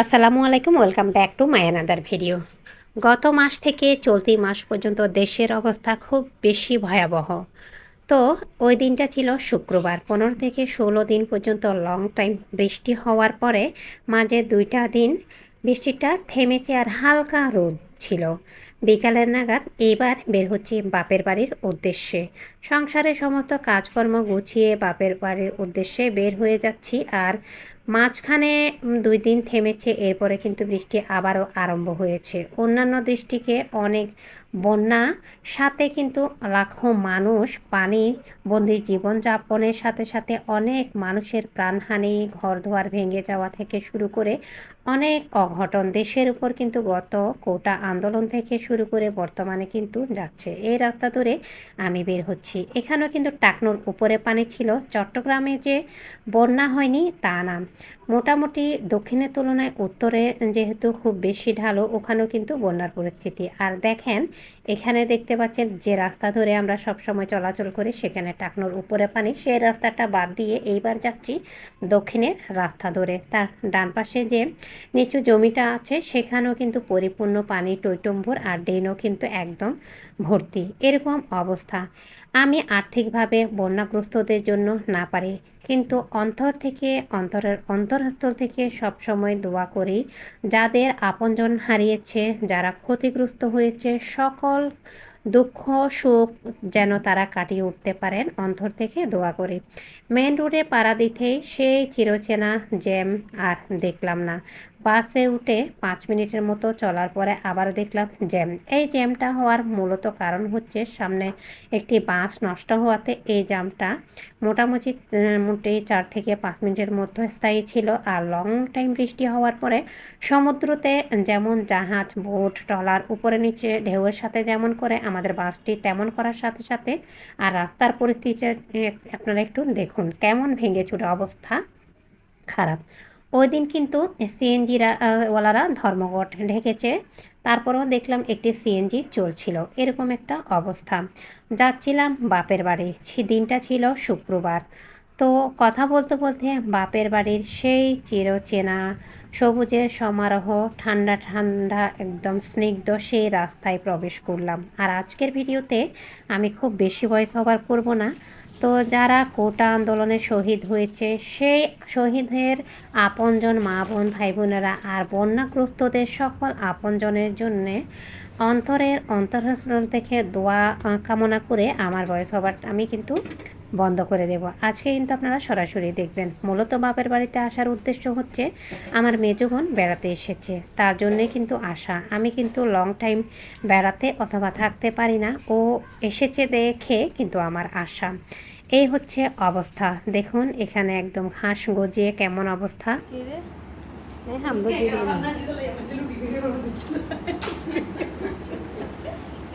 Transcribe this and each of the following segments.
আসসালামু আলাইকুম, welcome back to my another video. গত মাস থেকে চলতি মাস পর্যন্ত দেশের অবস্থা খুব বেশি ভয়াবহ। তো ওই দিনটা ছিল শুক্রবার, পনেরো থেকে ষোলো দিন পর্যন্ত লং টাইম বৃষ্টি হওয়ার পরে মাঝে দুইটা দিন বৃষ্টিটা থেমেছে আর হালকা রোদ ছিল। বিকালের নাগাদ এইবার বের হচ্ছি বাপের বাড়ির উদ্দেশ্যে। সংসারে সমস্ত কাজকর্ম গুছিয়ে বাপের বাড়ির উদ্দেশ্যে বের হয়ে যাচ্ছি আর মাঝখানে দুই দিন থেমেছে, এরপরে কিন্তু বৃষ্টি আবারও আরম্ভ হয়েছে। অন্যান্য দৃষ্টিকে অনেক বন্যা, সাথে কিন্তু লাখো মানুষ পানি বন্দি জীবনযাপনের সাথে সাথে অনেক মানুষের প্রাণহানি ঘর দুয়ার ভেঙে যাওয়া থেকে শুরু করে অনেক অঘটন দেশের উপর কিন্তু গত কোটা আন্দোলন থেকে শুরু করে বর্তমানে কিন্তু যাচ্ছে। এই রাস্তা ধরে আমি বের হচ্ছি। এখানেও কিন্তু টাকনোর উপরে পানি ছিল। চট্টগ্রামে যে বন্যা হয়নি, তা না। মোটামুটি দক্ষিণের তুলনায় উত্তরে যেহেতু খুব বেশি ঢালো, ওখানেও কিন্তু বন্যার পরিস্থিতি। আর দেখেন, এখানে দেখতে পাচ্ছেন যে রাস্তা ধরে আমরা সবসময় চলাচল করি, সেখানে টাকনোর উপরে পানি। সেই রাস্তাটা বাদ দিয়ে এইবার যাচ্ছি দক্ষিণের রাস্তা ধরে। তার ডান পাশে যে নিচু জমিটা আছে, সেখানেও কিন্তু পরিপূর্ণ পানি, টৈটম্বুর আর ড্রেনও কিন্তু একদম ভর্তি। এরকম অবস্থা। আমি আর্থিকভাবে বন্যাগ্রস্তদের জন্য না পারি। কিন্তু অন্তর থেকে, অন্তরের অন্তরস্থল থেকে সবসময় দোয়া করি, যাদের আপনজন হারিয়েছে, যারা ক্ষতিগ্রস্ত হয়েছে, সকল দুঃখ, সুখ যেন তারা কাটিয়ে উঠতে পারেন, অন্তর থেকে দোয়া করি। মেন রোডে পাড়া দিতেই সেই চিরচেনা জ্যাম আর দেখলাম না। বাসে উঠে পাঁচ মিনিটের মতো চলার পরে আবার দেখলাম জ্যাম। এই জ্যামটা হওয়ার মূলত কারণ হচ্ছে সামনে একটি বাস নষ্ট হওয়াতে এই জ্যামটা মোটামুটি মোটামুটি চার থেকে পাঁচ মিনিটের মধ্যে স্থায়ী ছিল আর লং টাইম বৃষ্টি হওয়ার পরে সমুদ্রতে যেমন জাহাজ, বোট, ট্রলার উপরে নিচে ঢেউয়ের সাথে যেমন করে আমাদের বাসটি তেমন করার সাথে সাথে আর রাস্তার পরিস্থিতি আপনারা একটু দেখুন কেমন ভেঙে চুরে অবস্থা। খারাপ। ওই দিন কিন্তু সিএনজিরা ওয়ালারা ধর্মঘট ঢেকেছে। তারপরেও দেখলাম একটি সিএনজি চলছিল। এরকম একটা অবস্থা। যাচ্ছিলাম বাপের বাড়ি। দিনটা ছিল শুক্রবার। তো কথা বলতে বলতে বাপের বাড়ির সেই চিরচেনা সবুজের সমারোহ, ঠান্ডা ঠান্ডা, একদম স্নিগ্ধ সেই রাস্তায় প্রবেশ করলাম। আর আজকের ভিডিওতে আমি খুব বেশি ভয়েস ওভার করব না। তো যারা কোটা আন্দোলনে শহীদ হয়েছে, সেই শহীদের আপনজন মা বোন, ভাই বোনেরা আর বন্যাগ্রস্তদের সকল আপনজনের জন্যে অন্তরের অন্তরস্থল থেকে দোয়া কামনা করে আমার ভয়েস ওভারটা আমি কিন্তু বন্ধ করে দেব। আজকে কিন্তু আপনারা সরাসরি দেখবেন। মূলত বাপের বাড়িতে আসার উদ্দেশ্য হচ্ছে আমার মেজো বোন বেড়াতে এসেছে। তার জন্যে কিন্তু আসা। আমি কিন্তু লং টাইম বেড়াতে অথবা থাকতে পারি না। ও এসেছে দেখে কিন্তু আমার আশা। এই হচ্ছে অবস্থা। দেখুন এখানে একদম ঘাস গজিয়ে কেমন অবস্থা। এই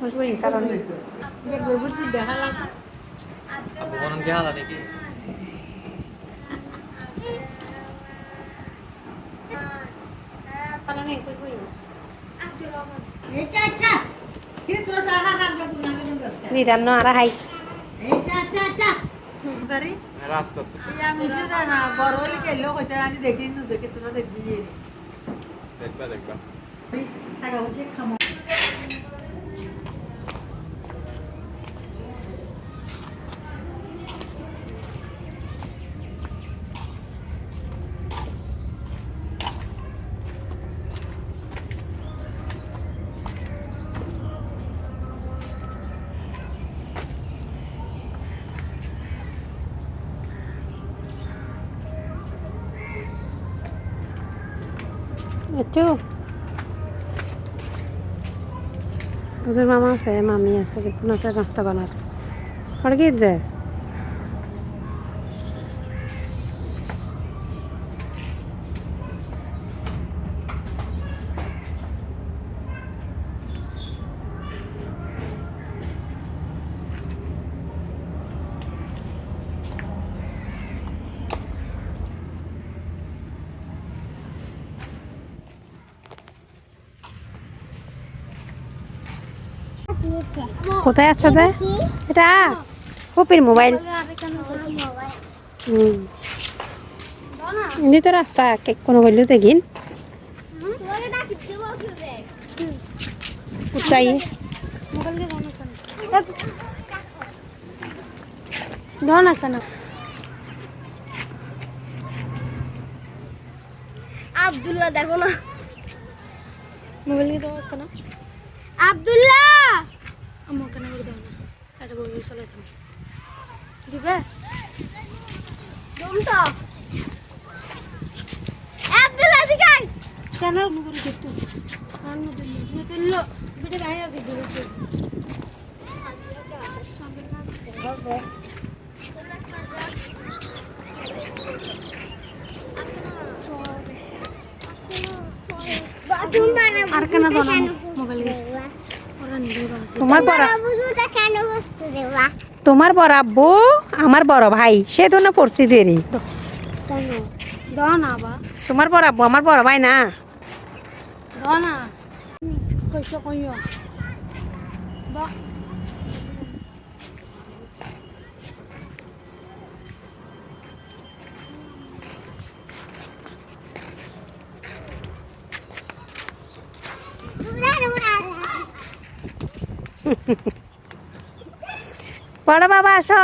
বুঝব কারণ iki. নিরান্ন আর হাই. দেখবা দেখবা একটু ওদের মামা আছে মামি আছে আছে নাস্তা বানার ওটা কি যে কোথায় তে? এটা কপির মোবাইল। হুম। এমনি তো রাস্তা কে কোনো বললে তো গিন। না কেন? আব্দুল্লাহ দেখো না। মোবাইল দাও কেন? আব্দুল্লাহ! আমার কেন করে দাও না? একটা বই চলে তুমি দিবে? দমটা আব্দুল্লাহ শিখাই চ্যানেল করে দেখতো রান্না দিল নতুন বিটে ভাই আছে বলেছে আর কেন মোবাইল তোমার বড় তোমার বড় আব্বু আমার বড় ভাই সে তো না পড়ছি দেরি। তোমার বড় আব্বু আমার বড় ভাই না। না। বড় বাবা আসো।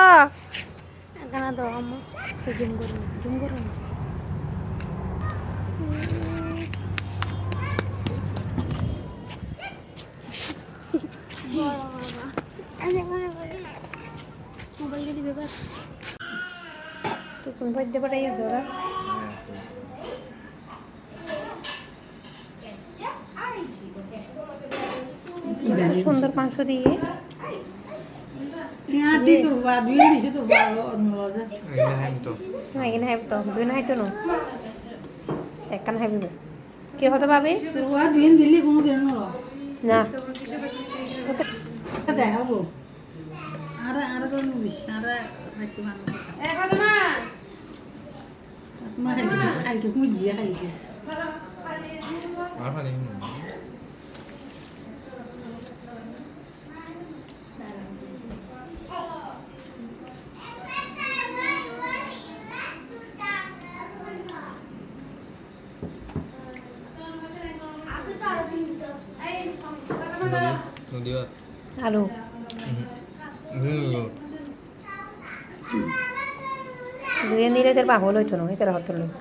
মোবাইল দিয়ে দিবে বাস। তুই কোন বই দিয়ে পাঠাই ওরা সুন্দর মাংস দিয়ে এগুলো হ্যাঁ তো এখানে হাইব তো দুই না হাইতো না। একখান হাইবিব কি হতে পাবে না। দেখাবো। আর আর আর রাখতে পারব মা কালকে কালকে তুমি গিয়ে কালকে আর আলু দুই দিলে তোর পাগল হইতো না তোর হতো লোক